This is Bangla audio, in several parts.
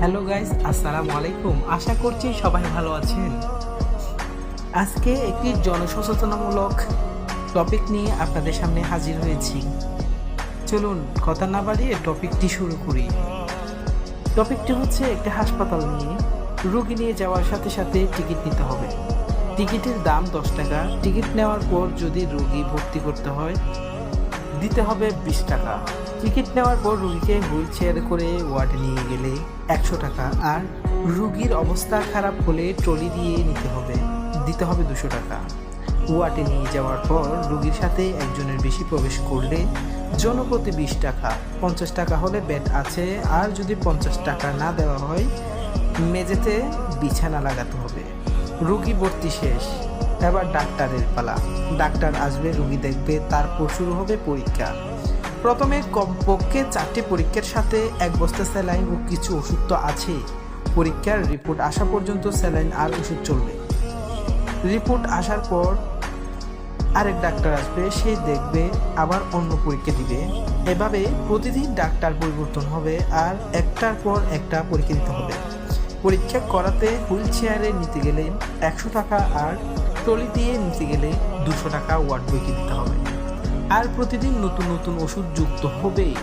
হ্যালো গাইস, আসসালামু আলাইকুম। আশা করছি সবাই ভালো আছেন। আজকে একটি জনসচেতনামূলক টপিক নিয়ে আপনাদের সামনে হাজির হয়েছি। চলুন, কথা না বাড়িয়ে টপিকটি শুরু করি। টপিকটি হচ্ছে একটি হাসপাতাল নিয়ে রুগী নিয়ে যাওয়ার সাথে সাথে টিকিট নিতে হবে। টিকিটের দাম দশ টাকা। টিকিট নেওয়ার পর যদি রুগী ভর্তি করতে হয়, দিতে হবে বিশ টাকা। টিকিট নেওয়ার পর রুগীকে হুইল চেয়ারে করে ওয়ার্ডে নিয়ে গেলে একশো টাকা। আর রুগীর অবস্থা খারাপ হলে ট্রলি দিয়ে নিতে হবে। দিতে হবে দুশো টাকা। ওয়ার্ডে নিয়ে যাওয়ার পর রুগীর সাথে একজনের বেশি প্রবেশ করলে জনপ্রতি বিশ টাকা। পঞ্চাশ টাকা হলে বেড আছে, আর যদি পঞ্চাশ টাকা না দেওয়া হয়, মেঝেতে বিছানা লাগাতে হবে। রুগী ভর্তি শেষ। এবার ডাক্তারের পালা। ডাক্তার আসবে, রুগী দেখবে, তারপর শুরু হবে পরীক্ষা। প্রথমে কমপক্ষে চারটি পরীক্ষার সাথে এক বস্তা স্যালাইন ও কিছু ওষুধ তো আছে। পরীক্ষার রিপোর্ট আসা পর্যন্ত স্যালাইন আর ওষুধ চলবে। রিপোর্ট আসার পর আরেক ডাক্তার আসবে, সে দেখবে আবার অন্য পরীক্ষা দিবে। এভাবে প্রতিদিন ডাক্তার পরিবর্তন হবে আর একটার পর একটা পরীক্ষা দিতে হবে। পরীক্ষা করাতে হুইল চেয়ারে নিতে গেলে একশো টাকা আর ট্রলি দিয়ে নিতে গেলে দুশো টাকা ওয়ার্ড বইকে দিতে হবে। আর প্রতিদিন নতুন নতুন ওষুধ যুক্ত হবে।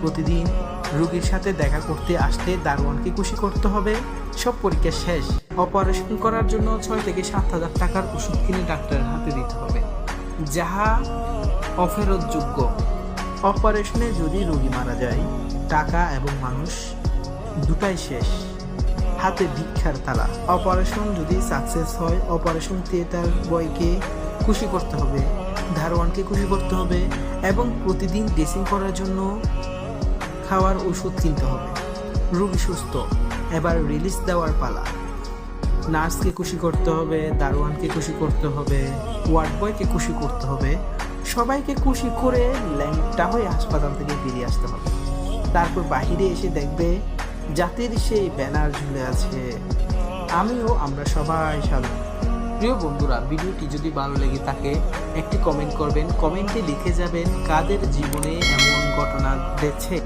প্রতিদিন রোগীর সাথে দেখা করতে আসতে দারোয়ানকে খুশি করতে হবে। সব পরীক্ষা শেষ। অপারেশন করার জন্য ছয় থেকে সাত হাজার টাকার ওষুধ কিনে ডাক্তারের হাতে দিতে হবে। যাহা অফেরতযোগ্য। অপারেশনে যদি রোগী মারা যায়, টাকা এবং মানুষ দুটাই শেষ। হাতে ভিক্ষার তালা। অপারেশন যদি সাকসেস হয়, অপারেশন থিয়েটার বয়কে খুশি করতে হবে। ধারোয়ানকে খুশি করতে হবে এবং প্রতিদিন ড্রেসিং করার জন্য খাওয়ার ওষুধ কিনতে হবে। রোগী সুস্থ। এবার রিলিজ দেওয়ার পালা। নার্সকে খুশি করতে হবে দারোয়ানকে খুশি করতে হবে, ওয়ার্ড বয়কে খুশি করতে হবে। সবাইকে খুশি করে ল্যাংটা হয়ে হাসপাতাল থেকে বেরিয়ে আসতে হবে। তারপর বাহিরে এসে দেখবে জাতির সেই ব্যানার ঝুলে আছে। আমিও আমরা সবাই সাধু প্রিয় বন্ধুরা, ভিডিওটি যদি ভালো লেগে থাকে, একটি কমেন্ট করবেন। কমেন্টে লিখে যাবেন কাদের জীবনে এমন ঘটনা ঘটেছে।